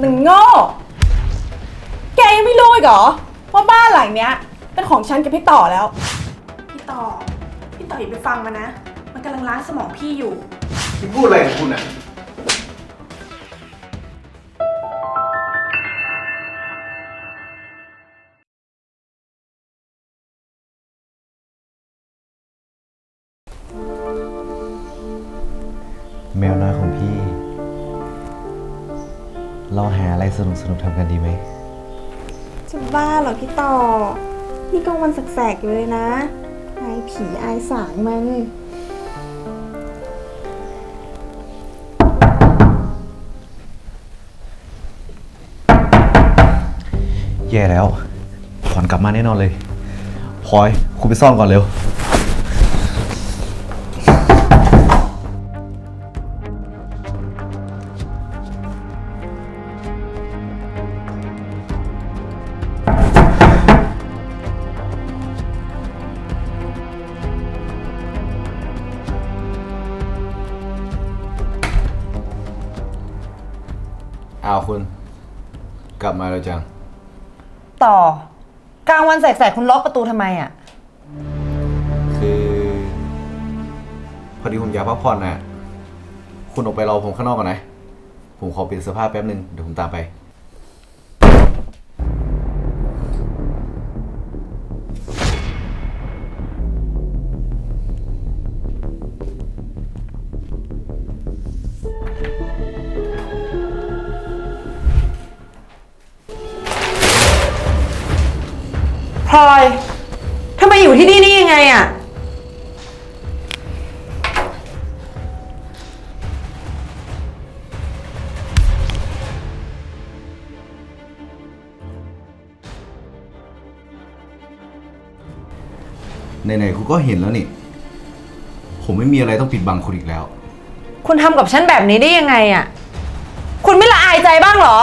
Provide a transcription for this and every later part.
หนึ่งโง่ แกยังไม่รู้อีกเหรอว่าบ้านหลังเนี้ย เป็นของฉันกับพี่ต่อแล้ว พี่ต่อ พี่ต่ออย่าไปฟังมันนะ มันกำลังล้างสมองพี่อยู่ พี่พูดอะไรของคุณอะ นุกสนุกๆทำกันดีไหมจะบ้าเหรอพี่ต่อ นี่กลางวันแสกๆอยู่เลยนะอายผีอายสางมันแย่แล้วขวัญกลับมาแน่นอนเลยพลอยคุณไปซ่อนก่อนเร็ว อ้าวคุณ กลับมาแล้วจัง ต่อ กลางวันแสกๆคุณล็อกประตูทำไมอะ คือ พอดีผมอยากพักผ่อนน่ะ คุณออกไปรอผมข้างนอกก่อนนะ ผมขอเปลี่ยนเสื้อผ้าแป๊บนึง เดี๋ยวผมตามไป พลอยทำไมอยู่ที่นี่นี่ยังไงอะไหนๆคุณก็เห็นแล้วนี่ ผมไม่มีอะไรต้องปิดบังคุณอีกแล้ว คุณทำกับฉันแบบนี้ได้ยังไงอะคุณไม่ละอายใจบ้างเหรอ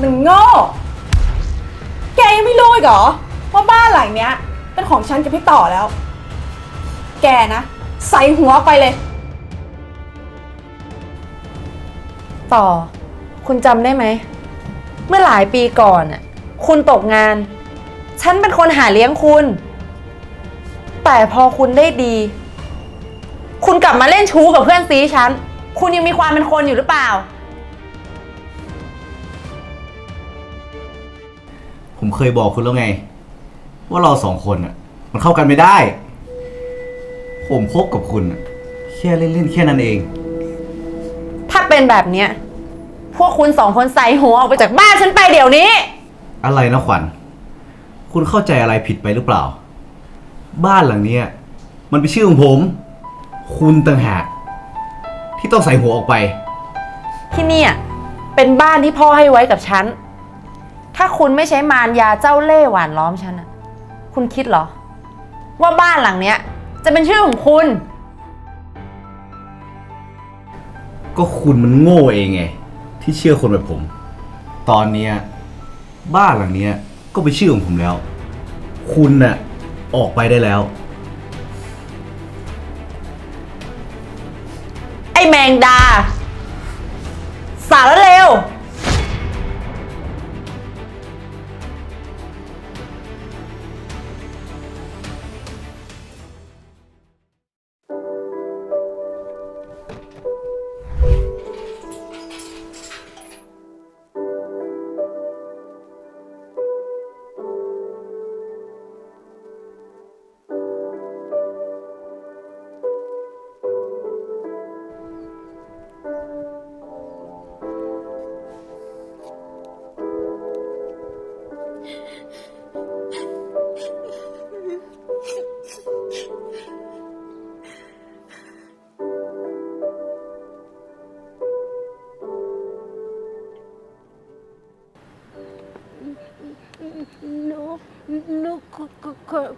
หนึ่งโง่ แกยังไม่รู้อีกเหรอ ว่าบ้านหลังเนี้ย เป็นของฉันกับพี่ต่อแล้ว แกนะ ใส่หัวไปเลย ต่อ คุณจำได้ไหม เมื่อหลายปีก่อนน่ะคุณตกงาน ฉันเป็นคนหาเลี้ยงคุณ แต่พอคุณได้ดี คุณกลับมาเล่นชู้กับเพื่อนซีฉัน คุณยังมีความเป็นคนอยู่หรือเปล่า ผมเคยบอกคุณแล้วไง ว่าเราสองคนอะ มันเข้ากันไม่ได้ ผมคบกับคุณอะแค่เล่นๆแค่นั้นเอง ถ้าเป็นแบบเนี้ย พวกคุณสองคนใส่หัวออกไปจากบ้านฉันไปเดี๋ยวนี้ อะไรนะขวัญ คุณเข้าใจอะไรผิดไปหรือเปล่า บ้านหลังเนี้ย มันเป็นชื่อของผม คุณต่างหากที่ต้องใส่หัวออกไป ที่เนี่ยเป็นบ้านที่พ่อให้ไว้กับฉัน ถ้าคุณไม่ใช้มารยาเจ้าเล่ห์หวานล้อมฉันอะ คุณคิดเหรอ ว่าบ้านหลังเนี้ย จะเป็นชื่อของคุณ ก็คุณมันโง่เองไง ที่เชื่อคนแบบผม ตอนเนี้ยบ้านหลังเนี้ยก็เป็นชื่อของผมแล้ว คุณน่ะออกไปได้แล้ว ไอ้แมงดา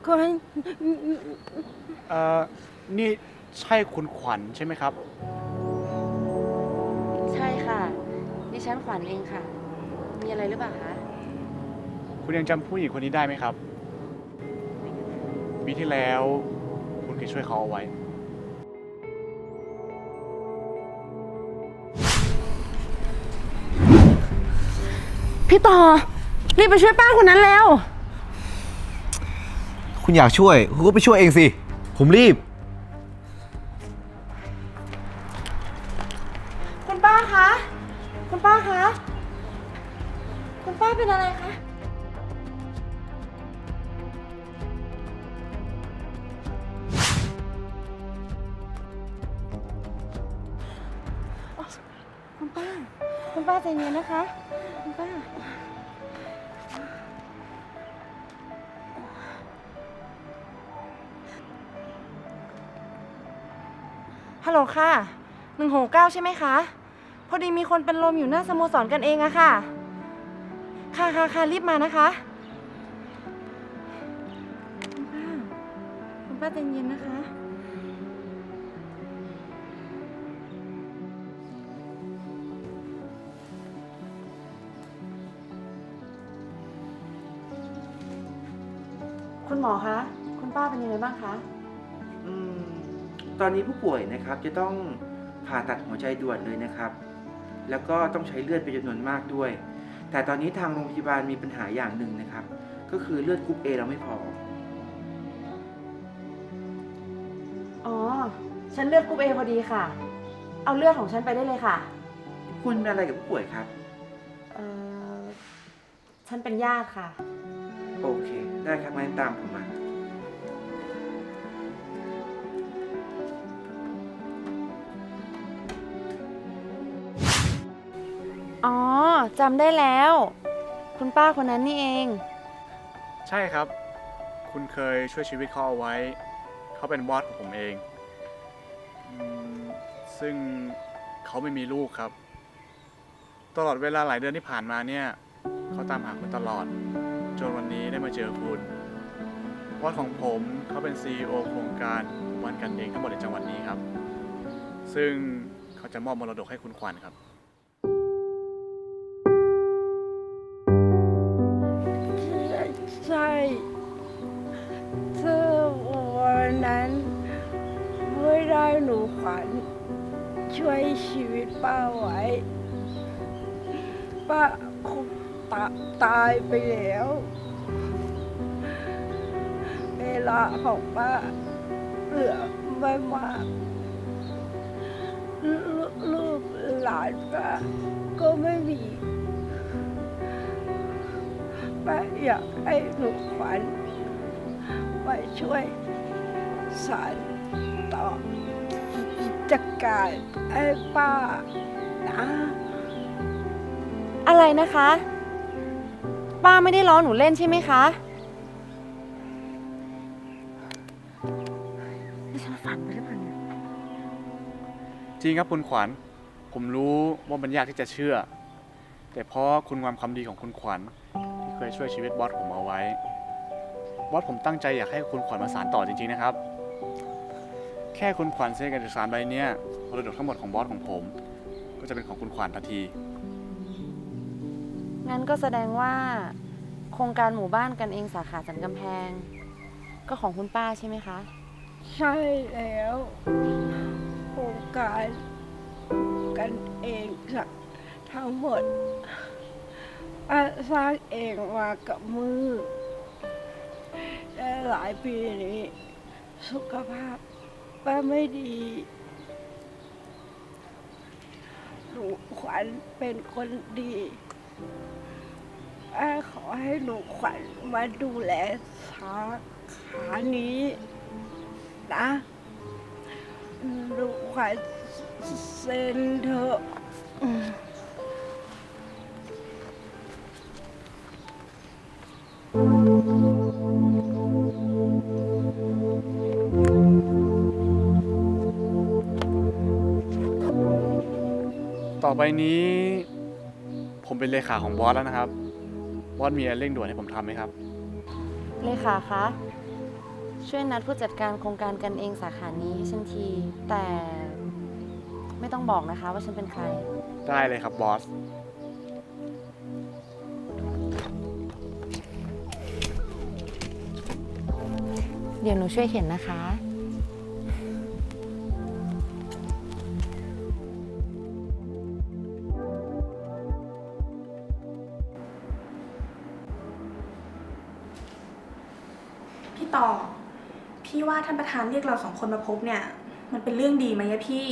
ขอขอขอให้เอ่อนี่ใช่คุณขวัญใช่ไหมครับ ใช่ค่ะ ดิฉันขวัญเองค่ะ มีอะไรหรือเปล่าคะ คุณยังจำผู้หญิงคนนี้ได้ไหมครับ ปีที่แล้ว คุณเคยช่วยเขาเอาไว้ พี่ต่อ รีบไปช่วยป้าคนนั้นแล้ว คุณอยากช่วย คุณก็ไปช่วยเองสิ ผมรีบ คุณป้าคะ คุณป้าคะ คุณป้าเป็นอะไรคะ คุณป้า คุณป้าใจเย็นนะคะ โหลค่ะหนึ่งหกเก้าใช่ไหมคะ พอดีมีคนเป็นลมอยู่หน้าสโมสรกันเองอะค่ะ ค่ะค่ะค่ะรีบมานะคะ คุณป้า คุณป้าใจเย็นนะคะ คุณหมอคะ คุณป้าเป็นยังไงบ้างคะ ตอนนี้ผู้ป่วยนะครับจะต้องผ่าตัดหัวใจด่วนเลยนะครับ แล้วก็ต้องใช้เลือดเป็นจำนวนมากด้วย แต่ตอนนี้ทางโรงพยาบาลมีปัญหาอย่างหนึ่งนะครับ ก็คือเลือดกรุ๊ป A เราไม่พอ อ๋อ ฉันเลือดกรุ๊ปเอพอดีค่ะ เอาเลือดของฉันไปได้เลยค่ะ คุณเป็นอะไรกับผู้ป่วยครับ เออฉันเป็นญาติค่ะ โอเค ได้ครับงั้นตามผมมา จำได้แล้ว คุณป้าคนนั้นนี่เอง ใช่ครับ คุณเคยช่วยชีวิตเขาเอาไว้ เขาเป็นบอสของผมเองอืมซึ่งเขาไม่มีลูกครับ ตลอดเวลาหลายเดือนที่ผ่านมาเนี่ย เขาตามหาคุณตลอด จนวันนี้ได้มาเจอคุณบอสของผมเขาเป็น CEO โครงการหมู่บ้านกันเองทั้งหมดในจังหวัดนี้ครับ ซึ่งเขาจะมอบมรดกให้คุณขวัญครับ คงตาตายไปแล้ว เวลาของป้าเหลือไม่มากลูกลูกหลานป้าก็ไม่มีป้าอยากให้หนูขวัญมาช่วยสานต่อจัดการให้ป้านะ อะไรนะคะ ป้าไม่ได้ล้อหนูเล่นใช่ไหมคะนี่ฉันฝันไปหรือเปล่าเนี่ยจริงครับคุณขวัญ ผมรู้ว่ามันยากที่จะเชื่อ แต่เพราะคุณงามความดีของคุณขวัญที่เคยช่วยชีวิตบอสผมเอาไว้ บอสผมตั้งใจอยากให้คุณขวัญมาสานต่อจริงๆนะครับ แค่คุณขวัญเซ็นเอกสารใบเนี้ยมรดกทั้งหมดของบอสของผม ก็จะเป็นของคุณขวัญทันที งั้นก็แสดงว่า โครงการหมู่บ้านกันเองสาขาสันกำแพง ก็ของคุณป้าใช่ไหมคะ ใช่แล้วโครงการกันเองค่ะทั้งหมดป้าสร้างเองมากับมือและหลายปีนี้ สุขภาพป้าไม่ดีหนูขวัญเป็นคนดี ป้าขอให้หนูขวัญมาดูแลสาขานี้นะหนูขวัญเซ็นเถอะต่อไปนี้ ผมเป็นเลขาของบอสแล้วนะครับ บอสมีอะไรเร่งด่วนให้ผมทำไหมครับ เลขาคะ ช่วยนัดผู้จัดการโครงการกันเองสาขานี้ให้ฉันที แต่ไม่ต้องบอกนะคะว่าฉันเป็นใคร ได้เลยครับบอส เดี๋ยวหนูช่วยเขียนนะคะ ท่านประธานเรียกเราสองคนมาพบเนี่ย มันเป็นเรื่องดีไหมอะพี่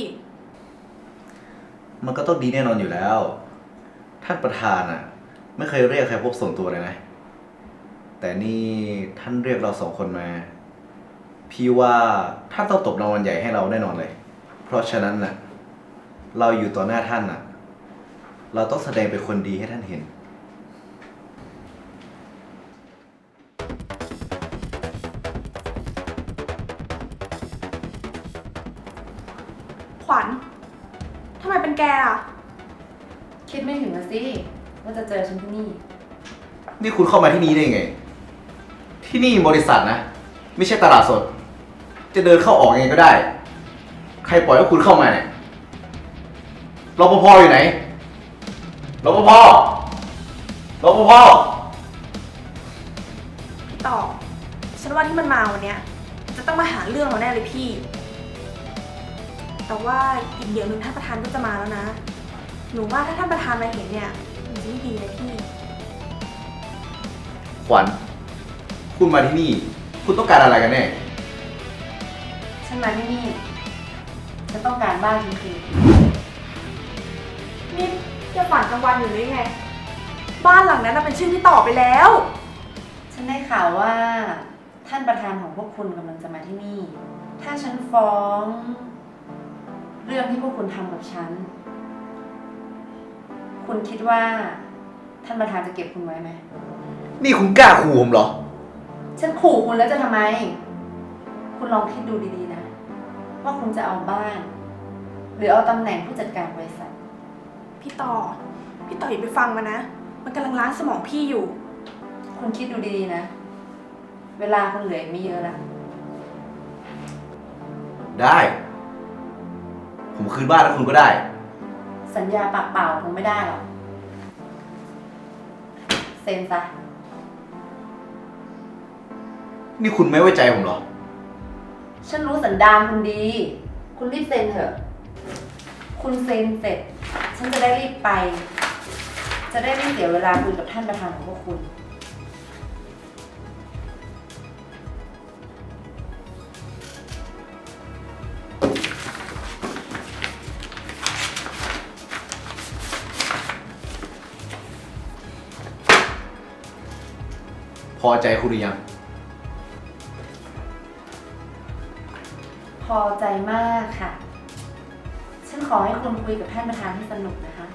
มันก็ต้องดีแน่นอนอยู่แล้ว ท่านประธานอะ ไม่เคยเรียกใครพบส่วนตัวเลยนะ แต่นี่ท่านเรียกเราสองคนมา พี่ว่าท่านต้องตบรางวัลใหญ่ให้เราแน่นอนเลย เพราะฉะนั้นน่ะ เราอยู่ต่อหน้าท่านน่ะ เราต้องแสดงเป็นคนดีให้ท่านเห็น สิว่าจะเจอฉันที่นี่ นี่คุณเข้ามาที่นี่ได้ไง ที่นี่บริษัทนะ ไม่ใช่ตลาดสด จะเดินเข้าออกยังไงก็ได้ ใครปล่อยให้คุณเข้ามาเนี่ยรปภอยู่ไหนรปภรปภพี่ต่อ ฉันว่าที่มันมาวันเนี้ยจะต้องมาหาเรื่องเราแน่เลยพี่ แต่ว่าอีกเดี๋ยวหนึงท่านประธานก็จะมาแล้วนะ หนูว่าถ้าท่านประธานมาเห็นเนี่ยมันจะไม่ดีเลยพี่ ขวัญ คุณมาที่นี่ คุณต้องการอะไรกันแน่ ฉันมาที่นี่ฉันต้องการบ้านฉันคืนนี่จะฝันกลางวันอยู่หรือไง บ้านหลังนั้นน่ะเป็นชื่อพี่ต่อไปแล้ว ฉันได้ข่าวว่า ท่านประธานของพวกคุณกำลังจะมาที่นี่ ถ้าฉันฟ้อง เรื่องที่พวกคุณทำกับฉัน คุณคิดว่า ท่านประธานจะเก็บคุณไว้ไหม นี่คุณกล้าขู่ผมเหรอ ฉันขู่คุณแล้วจะทำไม คุณลองคิดดูดีๆนะ ว่าคุณจะเอาบ้าน หรือเอาตำแหน่งผู้จัดการบริษัท พี่ต่อ พี่ต่ออย่าไปฟังมันนะ มันกำลังล้างสมองพี่อยู่ คุณคิดดูดีๆนะ เวลาคุณเหลืออีกไม่เยอะแล้ว ได้ ผมคืนบ้านแล้วคุณก็ได้ สัญญาปากเปล่าคงไม่ได้หรอก เซ็นซะ นี่คุณไม่ไว้ใจผมเหรอ ฉันรู้สันดานคุณดี คุณรีบเซ็นเถอะ คุณเซ็นเสร็จ ฉันจะได้รีบไป จะได้ไม่เสียเวลาคุยกับท่านประธานของพวกคุณ อใจคุณหรือยัง พอใจมากค่ะ ฉันขอให้คุณคุยกับท่านประธานให้สนุกนะคะ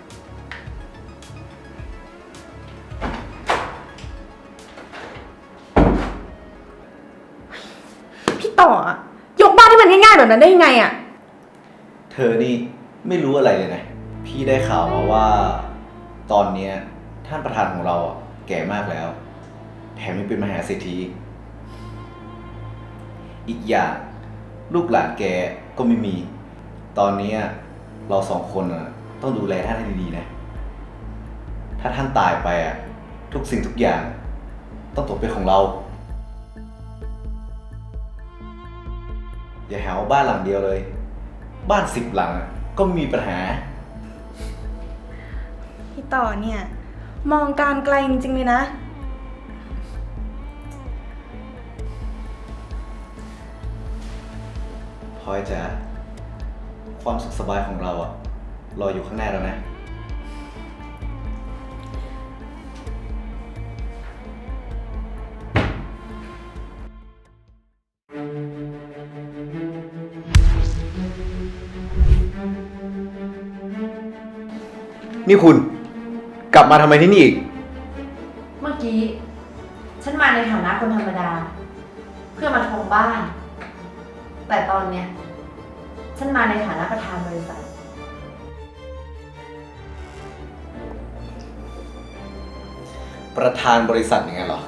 พี่ต่ออะยกบ้านให้มันง่ายๆแบบนั้นได้ยังไงอะเธอนี่ไม่รู้อะไรเลยนะ พี่ได้ข่าวมาว่า ตอนเนี้ยท่านประธานของเราอะแก่มากแล้ว แถมยังเป็นมหาเศรษฐี อีกอย่างลูกหลานแกก็ไม่มี ตอนนี้เราสองคนต้องดูแลท่านให้ดีๆนะ ถ้าท่านตายไปอะทุกสิ่งทุกอย่าง ต้องตกเป็นของเรา อย่าหาว่าบ้านหลังเดียวเลย บ้านสิบหลังก็มีปัญหา พี่ต่อเนี่ย มองการไกลจริงๆเลยนะ พลอยจ๋าความสุขสบายของเราอะรออยู่ข้างหน้าแล้วนะ นี่คุณ กลับมาทำไมที่นี่อีก ประธานบริษัทอย่างนั้นเหรอ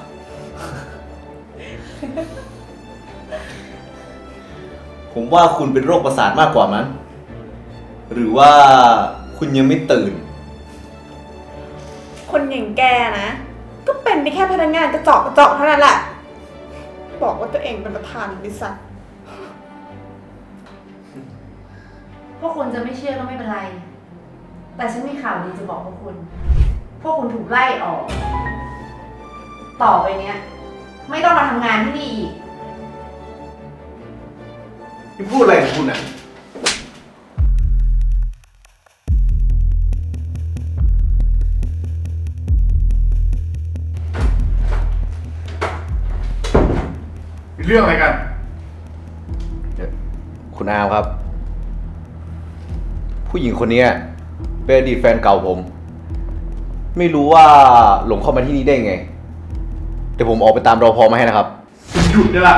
ผมว่าคุณเป็นโรคประสาทมากกว่ามั้งหรือว่าคุณยังไม่ตื่น คนอย่างแกนะ ก็เป็นได้แค่พนักงานกระจอกกระจอกเท่านั้นแหละ บอกว่าตัวเองเป็นประธานบริษัท พวกคุณจะไม่เชื่อก็ไม่เป็นไร แต่ฉันมีข่าวดีจะบอกพวกคุณ พวกคุณถูกไล่ออก ต่อไปเนี้ย ไม่ต้องมาทำงานที่นี่อีก นี่พูดอะไรของคุณอะ มีเรื่องอะไรกัน คุณอาวครับ ผู้หญิงคนเนี้ยเป็นอดีตแฟนเก่าผม ไม่รู้ว่าหลงเข้ามาที่นี่ได้ไง เดี๋ยวผมออกไปตามรอพอมาให้นะครับคุณหยุดได้ละ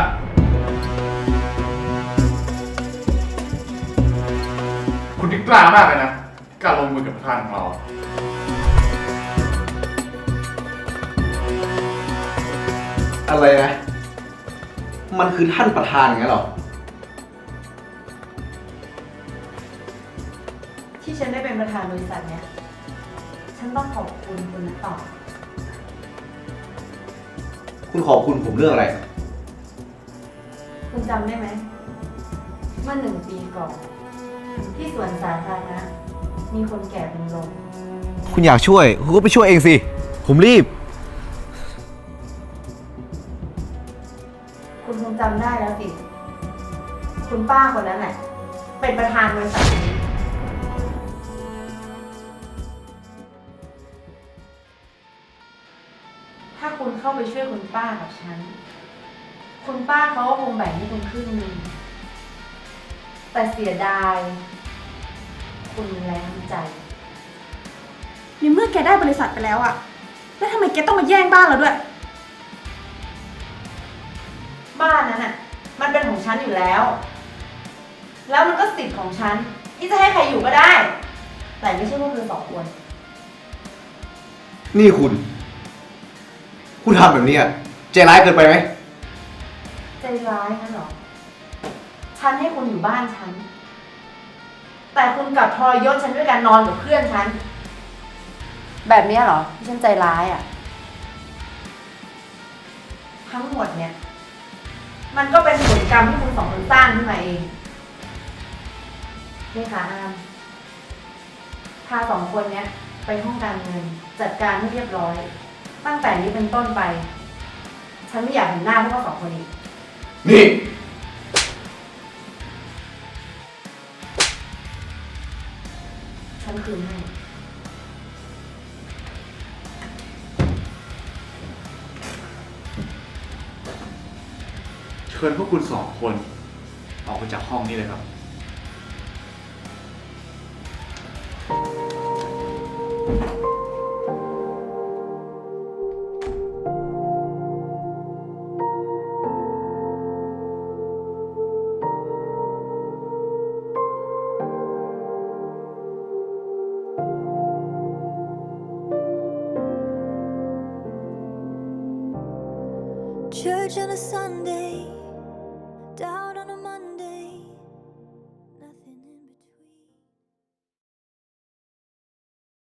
คุณนี่กล้ามากเลยนะกล้าลงมือกับประธานของเรา อะไรนะ มันคือท่านประธานอย่างนั้นเหรอ ที่ฉันได้เป็นประธานบริษัทเนี้ยฉันต้องขอบคุณคุณต่อ คุณขอบคุณผมเรื่องอะไร คุณจำได้ไหมเมื่อหนึ่งปีก่อน ที่สวนสาธารณะมีคนแก่เป็นลมคุณอยากช่วย คุณก็ไปช่วยเองสิ ผมรีบ คุณคงจำได้แล้วสิ คุณป้าคนนั้นแหละเป็นประธานบริษัท ปช่วยคุณป้ากับฉัน คุณป้าเขาก็คงแบ่งให้คุณครึ่งหนึงแต่เสียดาย คุณแรงน้ำใจ ในเมื่อแกได้บริษัทไปแล้วอะแล้วทำไมแกต้องมาแย่งบ้านเราด้วย บ้านนั้นน่ะ มันเป็นของฉันอยู่แล้ว แล้วมันก็สิทธิ์ของฉัน ที่จะให้ใครอยู่ก็ได้ แต่ไม่ใช่พวกเธอสองคน นี่คุณ คุณทำแบบนี้อะ ใจร้ายเกินไปไหม ใจร้ายงั้นเหรอ ฉันให้คุณอยู่บ้านฉัน แต่คุณกลับทรยศฉันด้วยการนอนกับเพื่อนฉัน แบบเนี้ยเหรอที่ฉันใจร้ายอะ ทั้งหมดเนี่ย มันก็เป็นผลกรรมที่คุณสองคนสร้างขึ้นมาเองนี่ค่ะอามพาสองคนเนี้ยไปห้องการเงิน จัดการให้เรียบร้อย ตั้งแต่นี้เป็นต้นไป ฉันไม่อยากเห็นหน้าพวกเขาสองคนอีก นี่ ฉันคืนให้ เชิญพวกคุณสองคน ออกไปจากห้องนี้เลยครับ